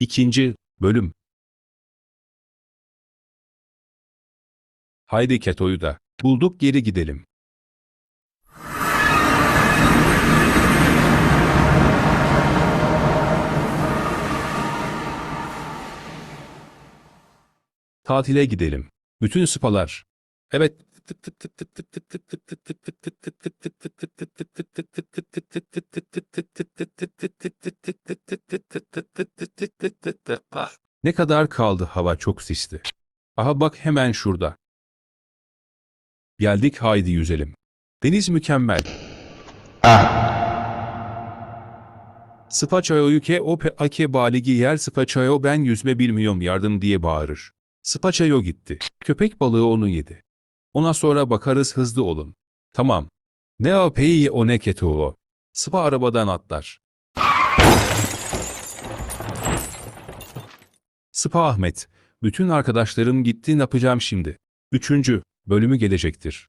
İkinci bölüm. Haydi Keto'yu da bulduk geri gidelim. Tatile gidelim. Bütün spalar. Evet. Ne kadar kaldı hava çok sisli. Aha bak hemen şurada. Geldik haydi yüzelim. Deniz mükemmel. Spaçayo'yu ke o pe ake baligi yer Spaçayo ben yüzme bilmiyorum yardım diye bağırır. Spaçayo gitti. Köpek balığı onu yedi. Ona sonra bakarız hızlı olun. Tamam. Ne o peyi o ne keto o. Spa arabadan atlar. Spa Ahmet. Bütün arkadaşlarım gitti ne yapacağım şimdi? Üçüncü bölümü gelecektir.